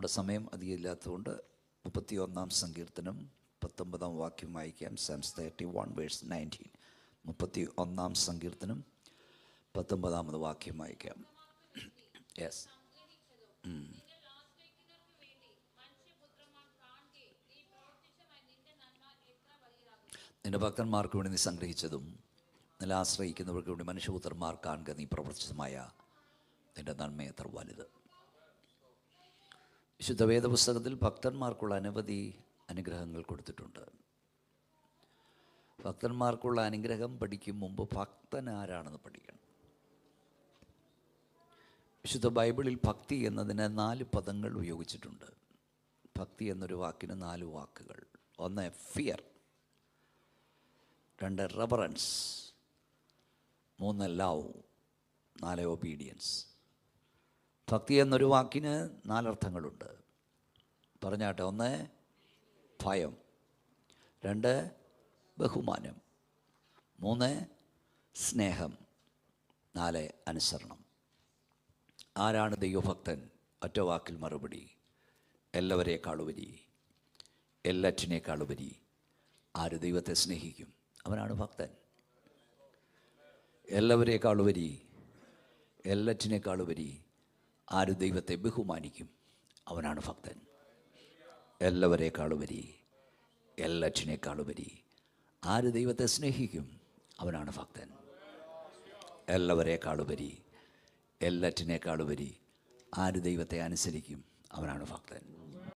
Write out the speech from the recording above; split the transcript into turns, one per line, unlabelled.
നമ്മുടെ സമയം അധികം ഇല്ലാത്തതുകൊണ്ട് മുപ്പത്തി ഒന്നാം സങ്കീർത്തനം പത്തൊമ്പതാം വാക്യം വായിക്കാം. Psalms thirty one verse nineteen മുപ്പത്തി ഒന്നാം സങ്കീർത്തനം പത്തൊമ്പതാമത് വാക്യം വായിക്കാം. യെസ് നിന്റെ ഭക്തന്മാർക്ക് വേണ്ടി നീ സംഗ്രഹിച്ചതും നില ആശ്രയിക്കുന്നവർക്ക് വേണ്ടി മനുഷ്യപുത്രന്മാർ കാണുക നീ പ്രവർത്തിച്ചതുമായ നിന്റെ നന്മ എത്ര വലുത്. വിശുദ്ധ വേദപുസ്തകത്തിൽ ഭക്തന്മാർക്കുള്ള അനവധി അനുഗ്രഹങ്ങൾ കൊടുത്തിട്ടുണ്ട്. ഭക്തന്മാർക്കുള്ള അനുഗ്രഹം പഠിക്കും മുമ്പ് ഭക്തൻ ആരാണെന്ന് പഠിക്കണം. വിശുദ്ധ ബൈബിളിൽ ഭക്തി എന്നതിന് നാല് പദങ്ങൾ ഉപയോഗിച്ചിട്ടുണ്ട്. ഭക്തി എന്നൊരു വാക്കിന് നാല് വാക്കുകൾ. ഒന്ന് ഫിയർ രണ്ട് റെവറൻസ് മൂന്ന് ലവ് നാല് ഒബീഡിയൻസ് ഭക്തി എന്നൊരു വാക്കിന് നാലർത്ഥങ്ങളുണ്ട്. പറഞ്ഞാട്ടെ ഒന്ന് ഭയം. രണ്ട് ബഹുമാനം. മൂന്ന് സ്നേഹം. നാല് അനുസരണം. ആരാണ് ദൈവഭക്തൻ? ഒറ്റ വാക്കിൽ മറുപടി. എല്ലാവരെക്കാളുപരി എല്ലാറ്റിനേക്കാളുപരി. ആര് ദൈവത്തെ സ്നേഹിക്കും? അവനാണ് ഭക്തൻ. എല്ലാവരേക്കാളുപരി. എല്ലാറ്റിനേക്കാളുപരി. ആര് ദൈവത്തെ ബഹുമാനിക്കും? അവനാണ് ഭക്തൻ. എല്ലാവരെക്കാളുപരി എല്ലാറ്റിനേക്കാളുപരി ആര് ദൈവത്തെ സ്നേഹിക്കും? അവനാണ് ഭക്തൻ. എല്ലാവരെക്കാളുപരി എല്ലാറ്റിനേക്കാളുപരി ആര് ദൈവത്തെ അനുസരിക്കും? അവനാണ് ഭക്തൻ.